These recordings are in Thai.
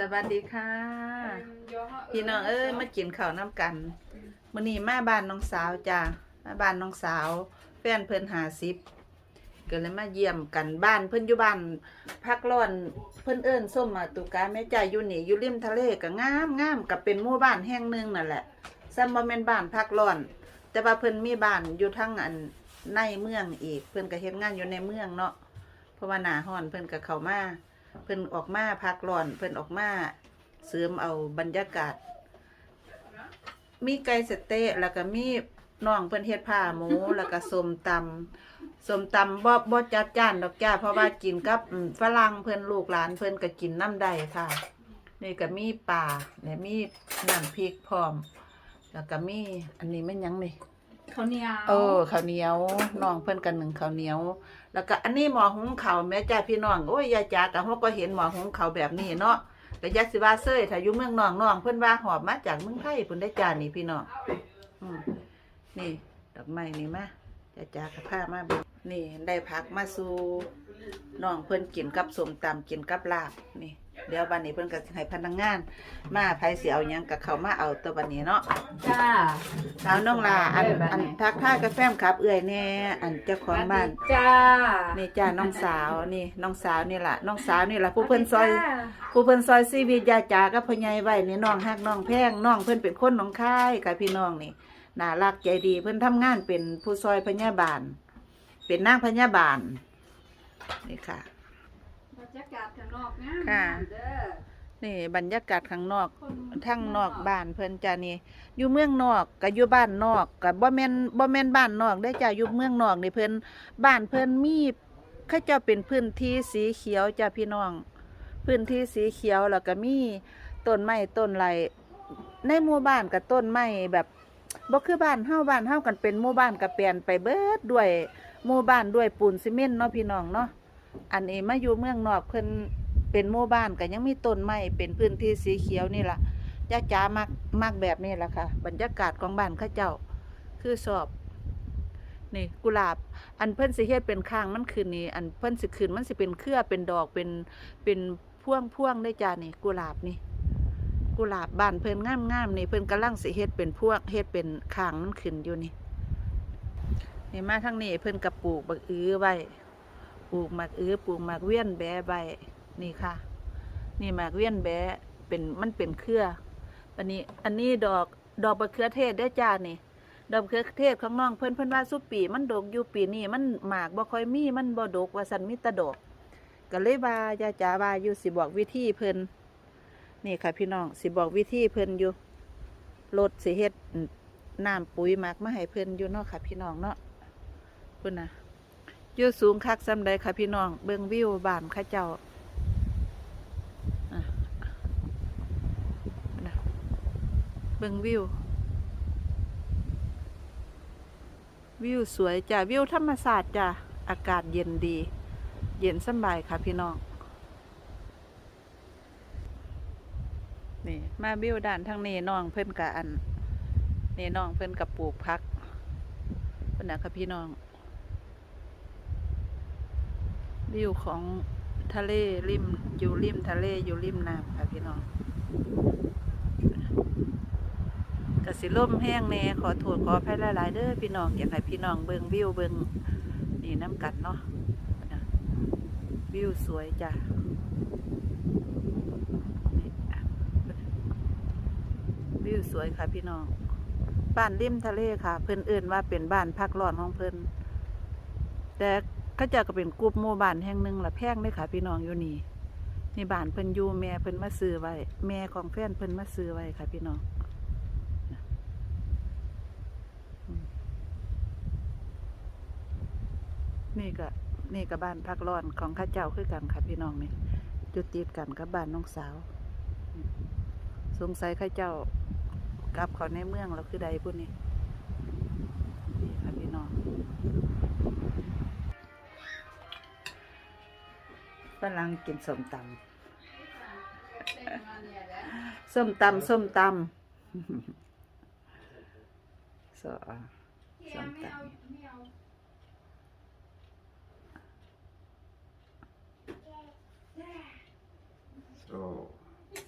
สวัสดีค่ะ พี่น้องเอ้ยมากินข้าวน้ำกันมื้อนี้มาบ้านน้องสาวจ้ามาบ้านน้องสาว แฟนเพิ่นหาสิบก็เลยมาเยี่ยมกันบ้านเพิ่นอยู่บ้านพักร้อนเพิ่นเอิ้นส้มมาตุกาแม่จ่าอยู่นี่อยู่ริมทะเลก็งามงามก็เป็นหมู่บ้านแห่งหนึงนั่นแหละซ้ำบ่แม่นบ้านพักร้อน แต่ว่าเพิ่นมีบ้านอยู่ทั้งอันในเมืองอีก เพิ่นก็เฮ็ดงานอยู่ในเมืองเนาะเพราะว่าหน้าร้อนเพิ่นก็เข้ามา เพิ่นออกมาพักร้อน เพิ่นออกมาเสริมเอาบรรยากาศ มีไก่สะเต๊ะแล้วก็มีน้องเพิ่นเฮ็ดผ้าหมู แล้วก็ส้มตำส้มตำบ่บ่จัดจ้านดอกจ้า เพราะว่ากินกับอืมฝรั่งเพิ่นลูกหลานเพิ่นก็กินน้ำได้ค่ะ นี่ก็มีปลาและมีน้ำพริกพร้อม แล้วก็มีอันนี้แม่นหยังนี่ ข้าวเหนียวเออข้าวเหนียวน้องเพิ่อนกันหนึ่งข้าวเหนียว แล้วก็อันนี้หมอหุงข้าวแม่จ้าพี่น้องโอ้ยยายจ๋าก็เฮาก็เห็นหมอหุงข้าวแบบนี้เนาะก็ยัสิว่าเซยถ้าอยู่เมืองน้องน้องเพิ่อนว่าหอบมาจากเมืองไทยเพิ่นได้จานี่พี่น้องอืมนี่ดอกไม้นี่มายาจ๋าก็พามาเบิ่งนี่ได้ผักมาสู่น้องเพิ่อนกินกับสมตำกินกับลาบนี่ เดี๋ยวบัดนี้เพิ่นก็สิให้พนักงาน มาไผสิเอาหยังก็เข้ามาเอาตัวบัดนี้เนาะจ้า สาวน้องลาอันเอ้ยบ้านอันไหนทักทายกับแฟมครับเอื่อยแน่อันเจ้าของบ้าน จ้านี่จ้าน้องสาวนี่น้องสาวนี่ล่ะน้องสาวนี่ล่ะผู้เพิ่นซอย ผู้เพิ่นซอยชีวิตยาจากับพ่อใหญ่ไว้นี่น้องฮักน้องแพงน้องเพิ่นเป็นคนหนองคายกับพี่น้องนี่น่ารักใจดีเพิ่นทำงานเป็นผู้ซอยพยาบาล เป็นนางพยาบาลนี่ค่ะบ รรยากาศข้างนอกงามค่ะ เด้อนี่บรรยากาศข้างนอกคนทั้งนอกบ้านเพิ่นจ้านี่อยู่เมืองนอกกับอยู่บ้านนอกกับบ่แม่นบ่แม่นบ้านนอกได้อจ้าอยู่เมืองนอกนี่เพิ่นบ้านเพิ่นมีเขาเจ้าเป็นพื้นที่สีเขียวจ้าพี่น้อง พื้นที่สีเขียวแล้วก็มีต้นไม้ต้นไรในหมู่บ้านกับต้นไม้แบบบ่คือบ้านเฮาบ้านเฮากันเป็นหมู่บ้านก็เปลี่ยนไปเบิดด้วยหมู่บ้านด้วยปูนซีเมนต์เนาะพี่น้องเนาะ อันนี้มาอยู่เมืองนอกเพิ่นเป็นหมู่บ้านก็ยังมีต้นไม้เป็นพื้นที่สีเขียวนี่ล่ะจ้าจ๋ามักมักแบบนี้แหละค่ะ บรรยากาศของบ้านข้าเจ้า คือสอบ นี่กุหลาบ อันเพิ่นสิเฮ็ดเป็นข้างมันขึ้นนี่อันเพิ่นสิขึ้นมันสิเป็นเครือเป็นดอกเป็นเป็นพ่วงพ่วงได้จ้านี่ กุหลาบนี่กุหลาบบ้านเพิ่นงามงามนี่เพิ่นกำลังสิเฮ็ดเป็นพวกเฮ็ดเป็นข้างมันขึ้นอยู่นี่นี่มาทางนี้เพิ่นก็ปลูกบักอื้อไว้ป ลูกหมากอื้อปลูกหมากเวียนแบะไว้นี่ค่ะ นี่หมากเวียนแบะเป็นมันเป็นเครืออันนี้อันนี้ดอกดอกมะเขือเทศได้จ้านี่ดอกมะเขือเทศของน้องเพิ่นเพิ่นว่าสุปีมันดกอยู่ปีนี้มันหมากบ่ค่อยมีมันบ่ดกว่าสันมีแตะดอกก็เลยว่าย่าจ๋าว่าอยู่สิบอกวิธีเพิ่นนี่ค่ะพี่น้องสิบอกวิธีเพิ่นอยู่รถสิเฮ็ดน้ำปุ๋ยหมักมาให้เพิ่นอยู่เนาะค่ะพี่น้องเนาะเพุ่นน่ะ ยู่สูงคักซำใดค่ะพี่น้อง เบิ่งวิวบ้านข้าเจ้าเบิ่งวิว วิวสวยจ้ะวิวธรรมศาสตร์จ้ะอากาศเย็นดี เย็นสบายค่ะพี่น้อง นี่ มาวิวด้านทางนี้น้องเพิ่นกะอันนี่น้องเพิ่นกับปลูกพักเพิ่นนะค่ะพี่น้อง วิวของทะเลริมอยู่ริมทะเลอยู่ริมน้ำค่ะพี่น้องกสิล่มแห้งแน่ขอโทษขอภัยหลายๆเด้อพี่น้องอยากให้พี่น้องเบิ่งวิวเบิ่งนี่น้ำกันเนาะวิวสวยจ้ะวิวสวยค่ะพี่น้อง บ้านริมทะเลค่ะ เพิ่นเอื่นว่าเป็นบ้านพักร้อนของเพิ่อนแต่ ขาเจะก็เป็นกลุ่มหมู่บ้านแห่งหนึ่งละแพงเลยค่ะพี่น้องอยู่นี่นี่บ้านเพิ่นอยู่แม่เพิ่นมาซื้อไว้ แม่ของแฟนเพิ่นมาซื้อไว้ค่ะพี่น้องนี่ก็นี่ก็บบ้านพักร้อนของข้าเจ้าคือกันค่ะพี่น้องนี่จุดติดกันกับบ้านน้องสาว สงสัยข้าเจ้า กลับเขาในเมืองแล้วคือใดพุ่นนี่นี่ รั่งกินส้มตำส้มตำส้มตำสอส้มตำ So,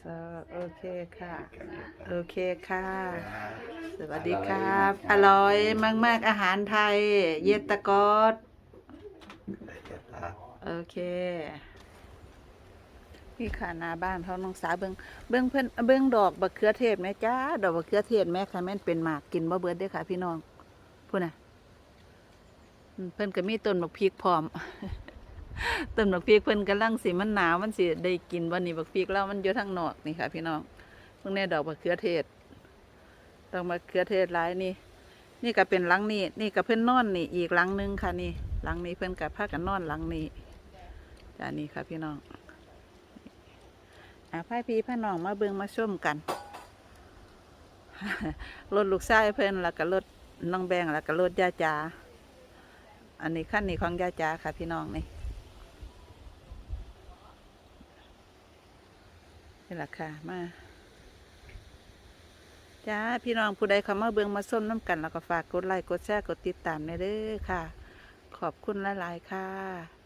สโอเคค่ะ โอเคค่ะ สวัสดีครับ อร่อยมาก ๆ อาหารไทย เยดตะกอดโอเค พี่ขาหนาบ้านเขาน้องสาเบิงเบิงเพิ่อนเบิงดอกบักเขือเทศแม่จ้าดอกบักเขือเทศแม่ค่ะแม่นเป็นหมากกินบ่เบิดเด้ค่ะ พี่น้องพูดน่ะอืมเพิ่อนก็มีต้นบักพริกพร้อมต้นบักพริกเพิ่อนกำลังสิมันหนาวมันสิได้กินวันนี้บักพริกแล้วมันอยู่ทางนอกนี่ค่ะ พี่น้องเพิ่งแน่ดอกบักเขือเทศดอกบักเขือเทศหลายนี่ นี่ก็เป็นหลังนี้นี่ก็เพิ่อนนอนนี่อีกหลังหนึงค่ะนี่หลังนี้เพิ่อนก็พากันนอนหลังนี้จ้านี่ค่ะพี่น้อง อาพ่ายพี่พ่อน้องมาเบิ่งมาชมกันรถลูกชายเพิ่อนแล้วก็รถน้องแบงแล้วก็รถยาจาอันนี้ขั้นนี้ของยาจาค่ะ พี่น้องนี่นี่แหละค่ะมาจ้าพี่น้องผู้ใดเข้ามาเบิ่งมาส้มน้ำกัน แล้วก็ฝากกดไลค์กดแชร์กดติดตามในเด้อค่ะ ขอบคุณหลาย ๆ ค่ะ